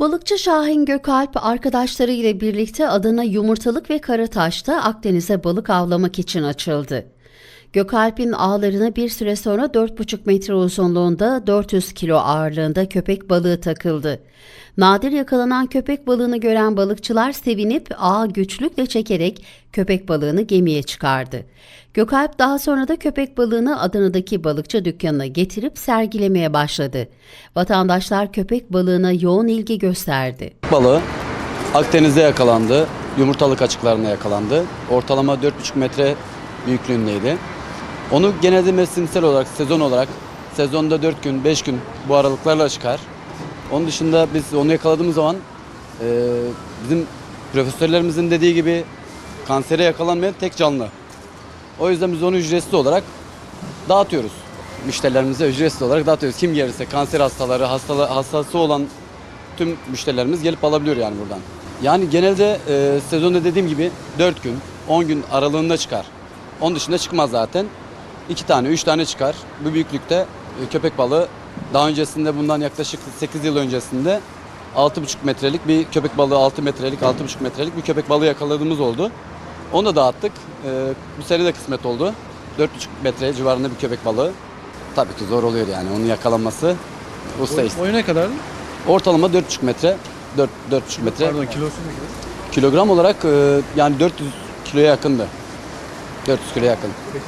Balıkçı Şahin Gökalp arkadaşları ile birlikte Adana Yumurtalık ve Karataş'ta Akdeniz'e balık avlamak için açıldı. Gökalp'in ağlarına bir süre sonra 4,5 metre uzunluğunda 400 kilo ağırlığında köpek balığı takıldı. Nadir yakalanan köpek balığını gören balıkçılar sevinip ağı güçlükle çekerek köpek balığını gemiye çıkardı. Gökalp daha sonra da köpek balığını Adana'daki balıkçı dükkanına getirip sergilemeye başladı. Vatandaşlar köpek balığına yoğun ilgi gösterdi. balığı Akdeniz'de yakalandı. Yumurtalık açıklarında yakalandı. Ortalama 4,5 metre büyüklüğündeydi. Onu genelde mevsimsel olarak, sezon olarak sezonda 4 gün, 5 gün bu aralıklarla çıkar. Onun dışında biz onu yakaladığımız zaman e, bizim profesörlerimizin dediği gibi kansere yakalanmayan tek canlı. O yüzden biz onu ücretsiz olarak dağıtıyoruz. Müşterilerimize ücretsiz olarak dağıtıyoruz. Kim gelirse kanser hastaları, hastalı, hastası olan tüm müşterilerimiz gelip alabiliyor yani buradan. Yani genelde e, sezonda dediğim gibi 4 gün, 10 gün aralığında çıkar. Onun dışında çıkmaz zaten. 2 tane, 3 tane çıkar. Bu büyüklükte e, köpek balığı daha öncesinde bundan yaklaşık 8 yıl öncesinde 6,5 metrelik bir köpek balığı, 6 metrelik, 6,5 metrelik bir köpek balığı yakaladığımız oldu. Onu da dağıttık. E, bu sene de kısmet oldu. 4,5 metre civarında bir köpek balığı. Tabii ki zor oluyor yani onun yakalanması. Usta isteği. Boyu ne kadar? Ortalama 4,5 metre. 4 4,5 metre. Pardon kilosu ne kadar? Kilogram olarak e, yani 400 kiloya yakındı. 400 kiloya yakın. Peki